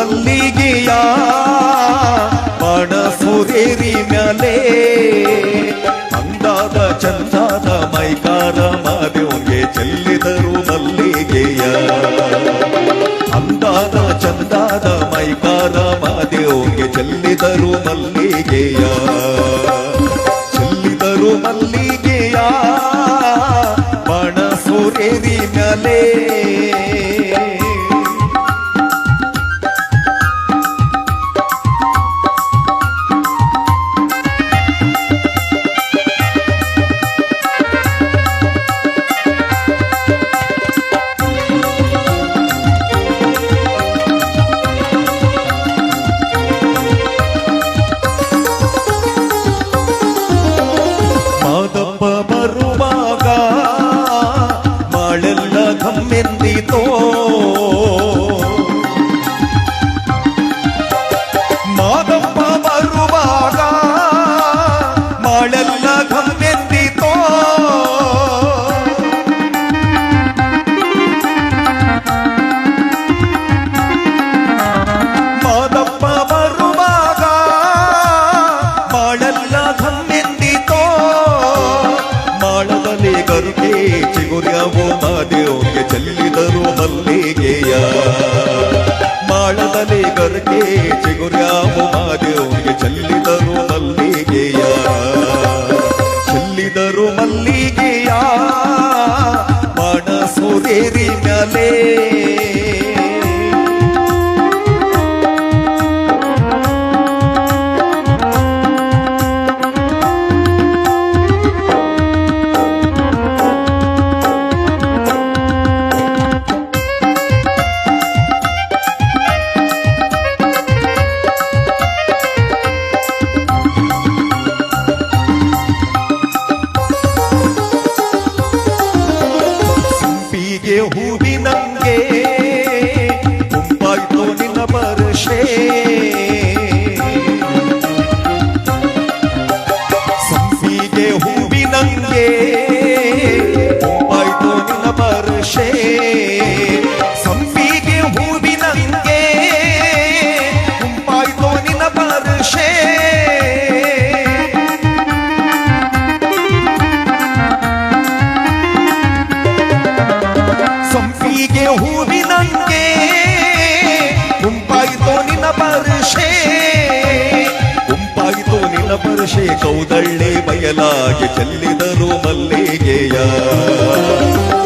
ಚೆಲ್ಲಿದರು ಮಲ್ಲಿಗೆಯ ಬಾಣ ಸುರೇರಿ ಮ್ಯಾಲೆ ಅಂದಾದ ಚಂದಾದ ಮೈಕಾರ ಮಾದೇವ್ಗೆ ಚೆಲ್ಲಿದರು ಚಿಗುರ್ಯಾವೋ ಚಲ್ಲಿದರು ಮಲ್ಲಿಗೆಯ ಮಾಳದಲ್ಲಿ ಗರ್ಗೆ ಚಿಗುರ್ಯಾವೋ ಮಾದೇವ್ಗೆ ಚೆಲ್ಲಿದರು ಮಲ್ಲಿಗೆಯ ಚೆಲ್ಲಿದರು ಮಲ್ಲಿಗೆಯ. ಸೂರೇರಿ ಮ್ಯಾಲೆ ಪರುಷೆ ಕೌದಳ್ಳಿ ಬಯಲಾಗಿ ಚೆಲ್ಲಿದರು ಮಲ್ಲಿಗೆಯ.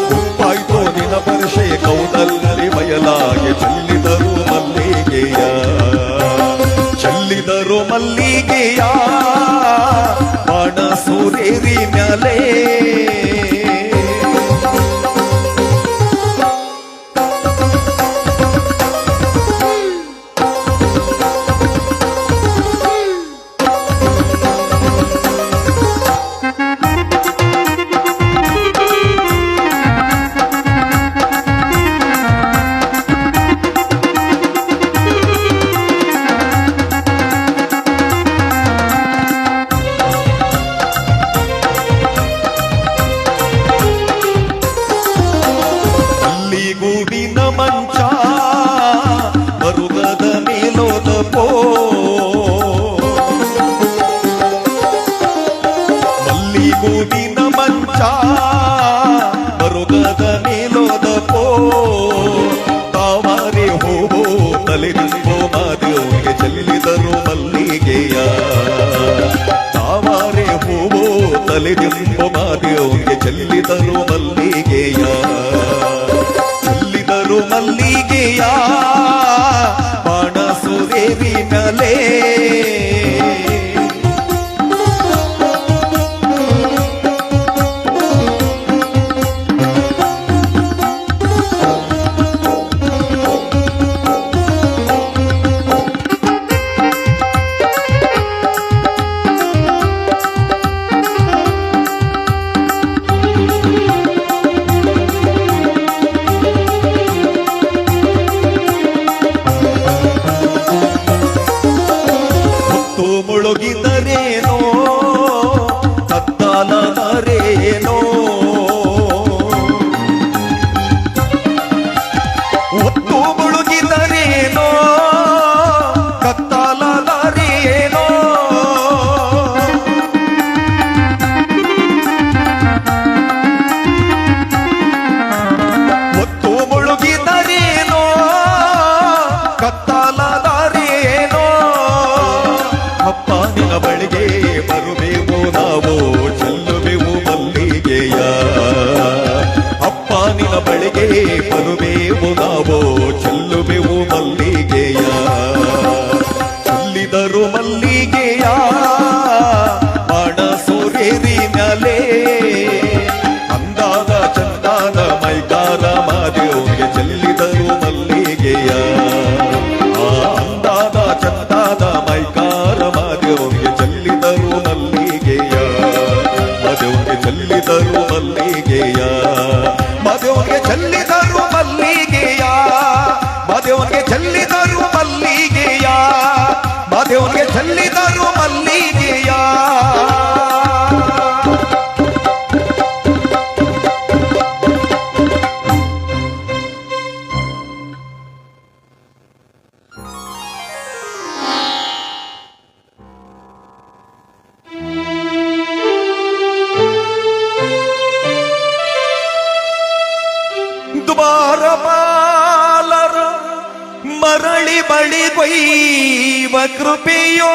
ಗುಂಪಾಯಿತೋ ದಿನ ವರ್ಷೆ ಕೌದಳ್ಳಿ ಬಯಲಾಗಿ ಚೆಲ್ಲಿದರು ಮಲ್ಲಿಗೆಯ. ಚೆಲ್ಲಿದರು ಮಲ್ಲಿಗೆಯ. ಬಾಣ ಸೂರೇರಿ ಮ್ಯಾಲೆ ಹೂವೋ ತಲೆ ನಿಂಬೋ ಮಾದೇವ್ಗೆ ಚೆಲ್ಲಿದರು ಮಲ್ಲಿಗೆಯ. ಚೆಲ್ಲಿದರು ಮಲ್ಲಿಗೆಯ. ಸುರೇರಿ ಮ್ಯಾಲೆ ಮುಳುಗಿದರೇನೋ? పలుమేము నావోచ ಕೃಪೆಯೋ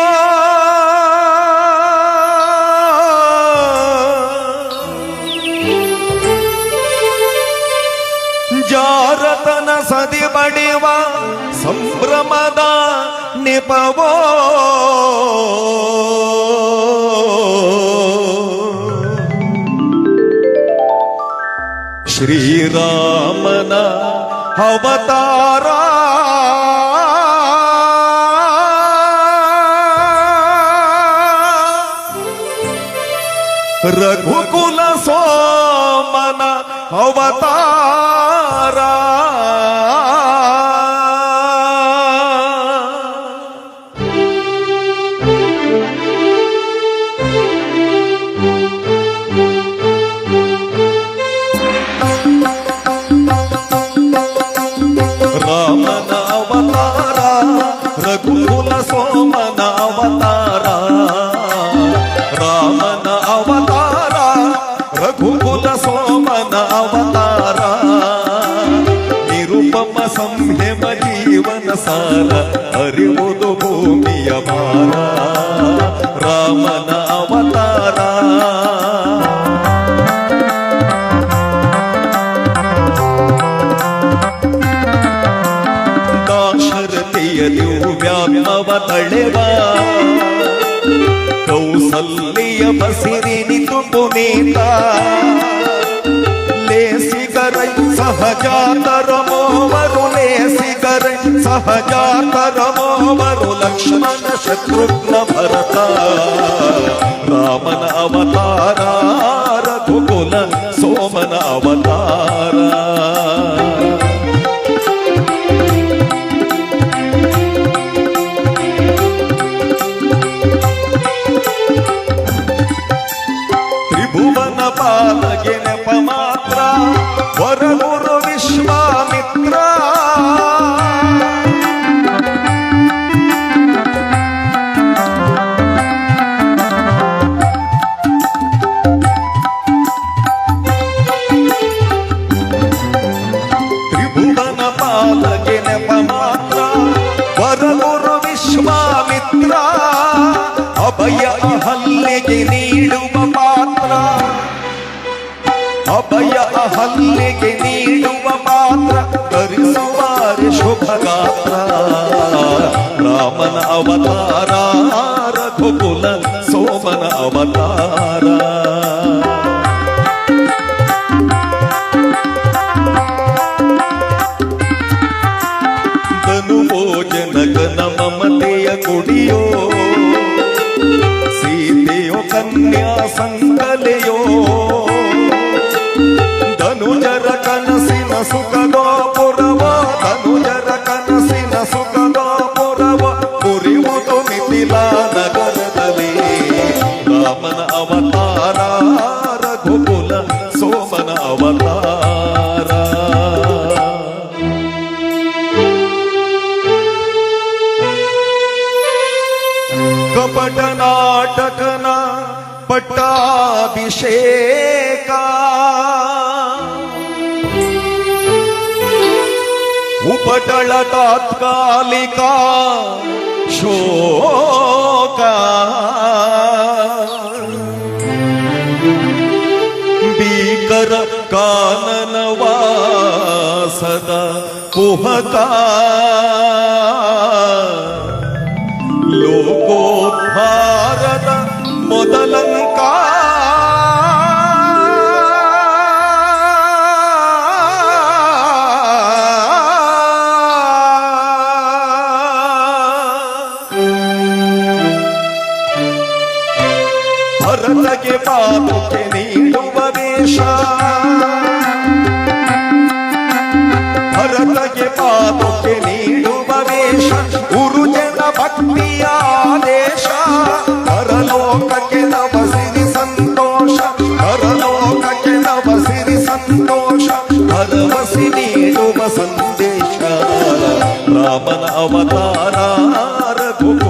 ಜಾರತನ ಸದಿ ಬಡಿವ ಸಂಭ್ರಮದ ನಿಪವೋ. ಶ್ರೀರಾಮನ ಅವತಾರ रघुकुल सोमना अवतारा। ನಿರುಪಮ ಸಂಯಮ ಜೀವನ ಸಾರ ಅರಿವುದು ಭೂಮಿಯ ಭಾರ, ರಾಮನ ಅವತಾರ. ದಾಶರಥಿಯ ದಿವ್ಯಾತ್ಮವ ತಳೆವ ಕೌಸಲ್ಯ ಬಸಿರಿನಿತು ಪುನೀತ సిగరై సహజాతరమోవరుణేసిగరై సహజాతరమోవరు లక్ష్మణ శత్రుఘ్న భరత. రామన అవతారా రఘుకుల సోమన అవతారా. ಕಪಟ ನಾಟಕನ ಪಟ್ಟಾಭಿಷೇಕ ಉಪಟಳ ತಾತ್ಕಾಲಿಕ ಶೋಕ ಭೀಕರ ಕಾನನವಾಸದ ಕುಹಕ ಲೋಕೋದ್ಧಾರದ ಮೊದಲಂಕ ಹರವಸಿ ನೀಡುವ ಸಂದೇಶ ರಾಮನ ಅವತಾರ ರಘುವ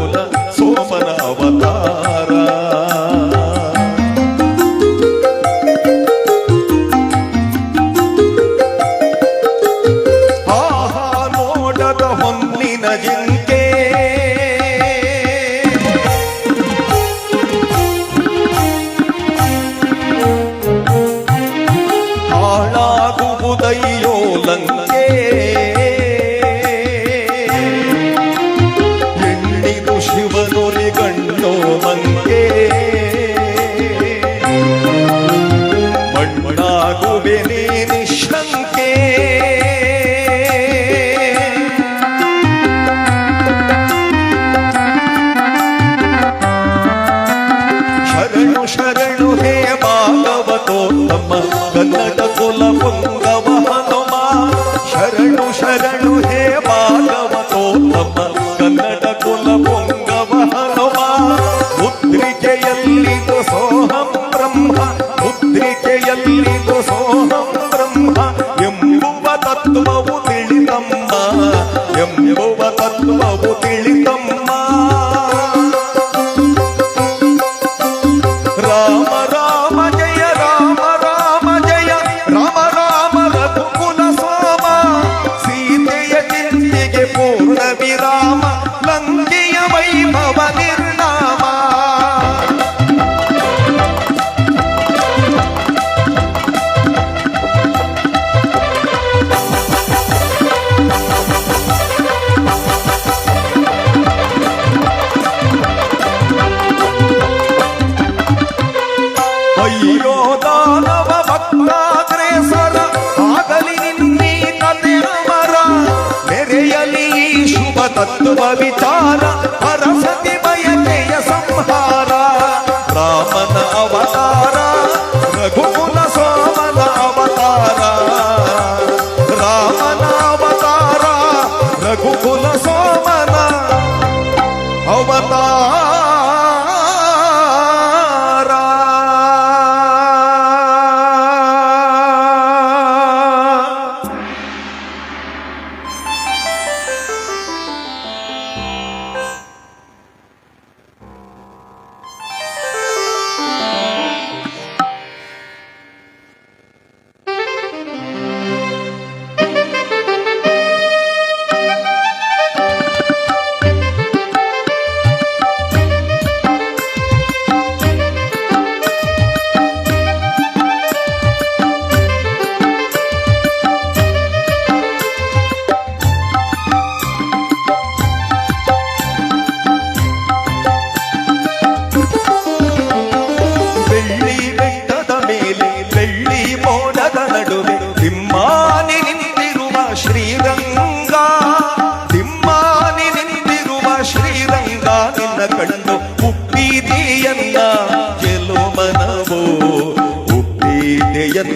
chelito soy. ముకుల సోమన అవతా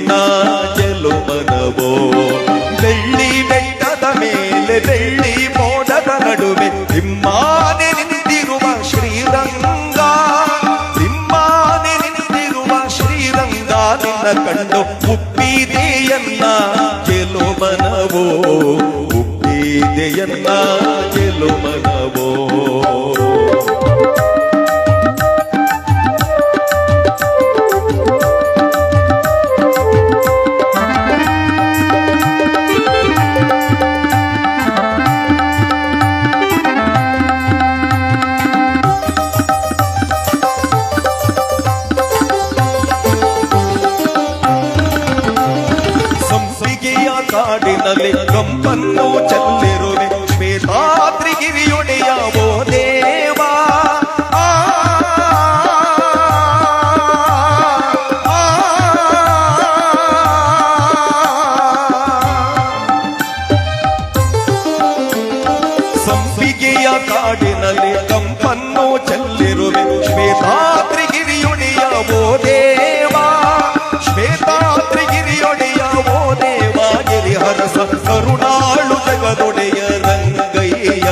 ಬೆಟ್ಟ ಚೆಲು ಮನವೋ ಬೆಳ್ಳಿ ಬೆಟ್ಟದ ಮೇಲೆ ಬೆಳ್ಳಿ ಮೋಡದ ನಡುವೆ ನಿಮ್ಮಾನೆ ನಿಂತಿರುವ ಶ್ರೀರಂಗ ನಿಮ್ಮಾನೆ ನಿಂತಿರುವ ಶ್ರೀರಂಗ ನಿನ್ನ ಕಂಡು ಉಪ್ಪಿದೆಯನ್ನ ಚೆಲು ಮನವೋ ಉಪ್ಪಿದೆಯನ್ನ ಚೆಲು ಮನವೋ ನಲಿ ಕಂಪನ್ನು ಚೆಲ್ಲಿರುವೆ ಶ್ವೇತಾದ್ರಿಗಿರಿಯೊಡೆಯ ಓ ದೇವಾ ಸಂಪಿಗೆಯ ಕಾಡಿನಲ್ಲಿ ಕಂಪನ್ನು ಚೆಲ್ಲಿರುವೆ ಶ್ವೇತಾದ್ರಿಗಿರಿಯೊಡೆಯ ಓ ದೇವ ಕರುಣಾಳು ಜಗದೊಡೆಯ ರಂಗಯ್ಯ.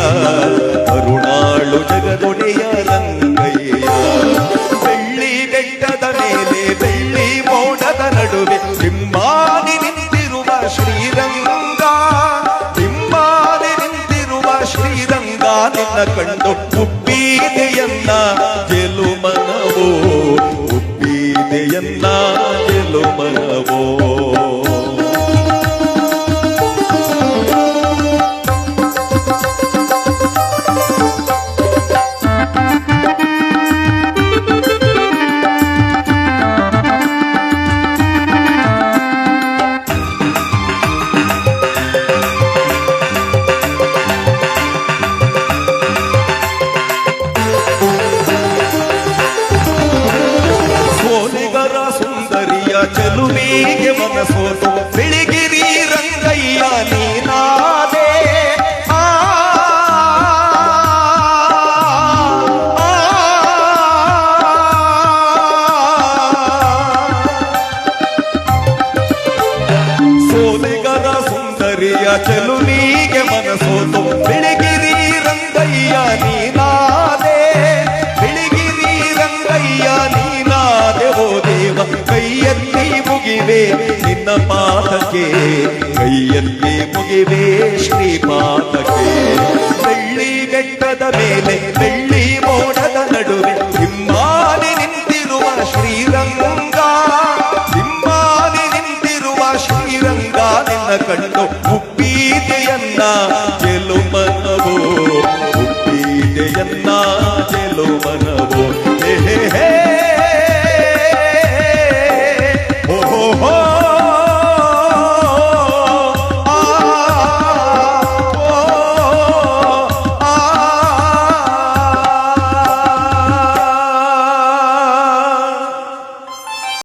ಕರುಣಾಳು ಜಗದೊಡೆಯ ರಂಗಯ್ಯ. ಬೆಳ್ಳಿ ಬೆಟ್ಟದ ಮೇಲೆ, ಬೆಳ್ಳಿ ಮೋಡದ ನಡುವೆ ನಿಂಬಾನಿ ನಿಂತಿರುವ ಶ್ರೀರಂಗ. ನಿಂಬಾನಿ ನಿಂತಿರುವ ಶ್ರೀರಂಗ, ನಿನ್ನ ಕಂಡು ಉಪ್ಪೀದೆಯನ್ನ ಗೆಲು ಮನವೋ ಉಪ್ಪೀದೆಯನ್ನ ಗೆಲು ಮನವೋ ಪಾದಕ್ಕೆ ಕೈಯಲ್ಲಿ ಮುಗಿವೆ ಶ್ರೀಪಾದಕ್ಕೆ ಬೆಳ್ಳಿ ಬೆಟ್ಟದ ಮೇಲೆ ಬೆಳ್ಳಿ